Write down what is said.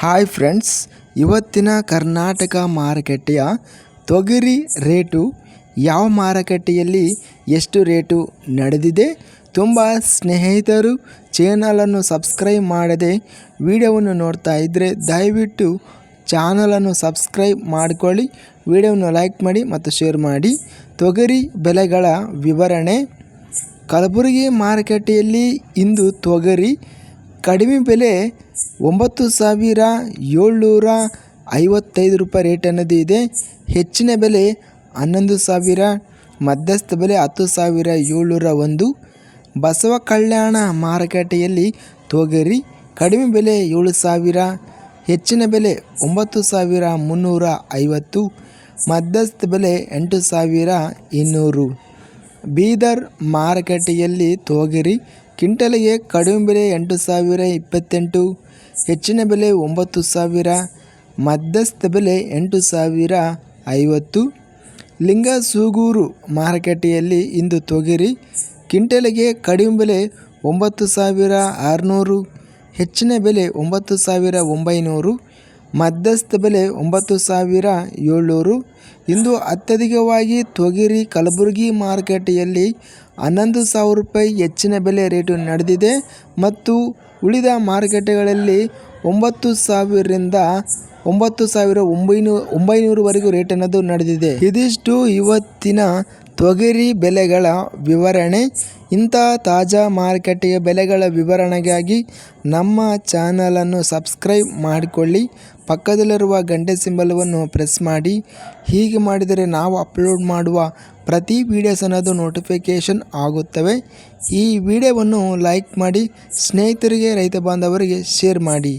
Hi friends ಇವತ್ತಿನ ಕರ್ನಾಟಕ ಮಾರುಕಟ್ಟೆಯ ತೊಗರಿ ರೇಟು ಯಾವ ಮಾರುಕಟ್ಟೆಯಲ್ಲಿ ಎಷ್ಟು ರೇಟು ನಡೆದಿದೆ ತುಂಬ ಸ್ನೇಹಿತರು ಚಾನಲನ್ನು ಸಬ್ಸ್ಕ್ರೈಬ್ ಮಾಡದೆ ವಿಡಿಯೋವನ್ನು ನೋಡ್ತಾ ಇದ್ದರೆ ದಯವಿಟ್ಟು ಚಾನಲನ್ನು ಸಬ್ಸ್ಕ್ರೈಬ್ ಮಾಡಿಕೊಳ್ಳಿ, ವಿಡಿಯೋವನ್ನು ಲೈಕ್ ಮಾಡಿ ಮತ್ತು ಶೇರ್ ಮಾಡಿ. ತೊಗರಿ ಬೆಲೆಗಳ ವಿವರಣೆ. ಕಲಬುರಗಿ ಮಾರುಕಟ್ಟೆಯಲ್ಲಿ ಇಂದು ತೊಗರಿ ಕಡಿಮೆ ಬೆಲೆ ಒಂಬತ್ತು ಸಾವಿರ ಏಳ್ನೂರ ಐವತ್ತೈದು ರೂಪಾಯಿ ರೇಟ್ ಅನ್ನೋದು ಇದೆ. ಹೆಚ್ಚಿನ ಬೆಲೆ ಹನ್ನೊಂದು ಸಾವಿರ, ಮಧ್ಯಸ್ಥ ಬೆಲೆ ಹತ್ತು ಸಾವಿರ ಏಳ್ನೂರ ಒಂದು. ಬಸವ ಕಲ್ಯಾಣ ಮಾರುಕಟ್ಟೆಯಲ್ಲಿ ತೊಗರಿ, ಕಡಿಮೆ ಬೆಲೆ ಏಳು ಸಾವಿರ, ಹೆಚ್ಚಿನ ಬೆಲೆ ಒಂಬತ್ತು ಸಾವಿರ ಮುನ್ನೂರ ಐವತ್ತು, ಮಧ್ಯಸ್ಥ ಬೆಲೆ ಎಂಟು ಸಾವಿರ ಇನ್ನೂರು. ಬೀದರ್ ಮಾರುಕಟ್ಟೆಯಲ್ಲಿ ತೊಗರಿ. ಕ್ವಿಂಟಲಿಗೆ ಕಡಿಮೆ ಬೆಲೆ ಎಂಟು ಸಾವಿರ, ಇಪ್ಪತ್ತೆಂಟು ಹೆಚ್ಚಿನ ಬೆಲೆ ಒಂಬತ್ತು ಸಾವಿರ, ಮಧ್ಯಸ್ಥ ಬೆಲೆ ಎಂಟು ಸಾವಿರ, ಐವತ್ತು ಲಿಂಗಸೂಗೂರು ಮಾರುಕಟ್ಟೆಯಲ್ಲಿ ಇಂದು ತೊಗರಿ. ಕ್ವಿಂಟಲಿಗೆ ಕಡಿಮೆ ಬೆಲೆ ಒಂಬತ್ತು ಸಾವಿರ ಆರುನೂರು, ಹೆಚ್ಚಿನ ಬೆಲೆ ಒಂಬತ್ತು ಸಾವಿರ ಒಂಬೈನೂರು ಮಧ್ಯಸ್ಥ ಬೆಲೆ ಒಂಬತ್ತು ಸಾವಿರ ಏಳ್ನೂರು. ಇಂದು ಅತ್ಯಧಿಕವಾಗಿ ತೊಗರಿ, ಕಲಬುರಗಿ ಮಾರುಕಟ್ಟೆಯಲ್ಲಿ ಹನ್ನೊಂದು ಸಾವಿರ ರೂಪಾಯಿ ಹೆಚ್ಚಿನ ಬೆಲೆ ರೇಟು ನಡೆದಿದೆ ಮತ್ತು ಉಳಿದ ಮಾರುಕಟ್ಟೆಗಳಲ್ಲಿ ಒಂಬತ್ತು ಸಾವಿರದಿಂದ ಒಂಬತ್ತು ಸಾವಿರ ಒಂಬೈನೂರು ಒಂಬೈನೂರುವರೆಗೂ ರೇಟ್ ಅನ್ನೋದು ನಡೆದಿದೆ. ಇದಿಷ್ಟು ಇವತ್ತಿನ ತೊಗರಿ ಬೆಲೆಗಳ ವಿವರಣೆ. ಇಂಥ ತಾಜಾ ಮಾರುಕಟ್ಟೆಯ ಬೆಲೆಗಳ ವಿವರಣೆಗಾಗಿ ನಮ್ಮ ಚಾನಲನ್ನು ಸಬ್ಸ್ಕ್ರೈಬ್ ಮಾಡಿಕೊಳ್ಳಿ. ಪಕ್ಕದಲ್ಲಿರುವ ಗಂಟೆ ಸಿಂಬಲವನ್ನು ಪ್ರೆಸ್ ಮಾಡಿ. ಹೀಗೆ ಮಾಡಿದರೆ ನಾವು ಅಪ್ಲೋಡ್ ಮಾಡುವ ಪ್ರತಿ ವೀಡಿಯೋಸ್ ಅನ್ನೋದು ನೋಟಿಫಿಕೇಷನ್ ಆಗುತ್ತವೆ. ಈ ವಿಡಿಯೋವನ್ನು ಲೈಕ್ ಮಾಡಿ. ಸ್ನೇಹಿತರಿಗೆ, ರೈತ ಬಾಂಧವರಿಗೆ ಶೇರ್ ಮಾಡಿ.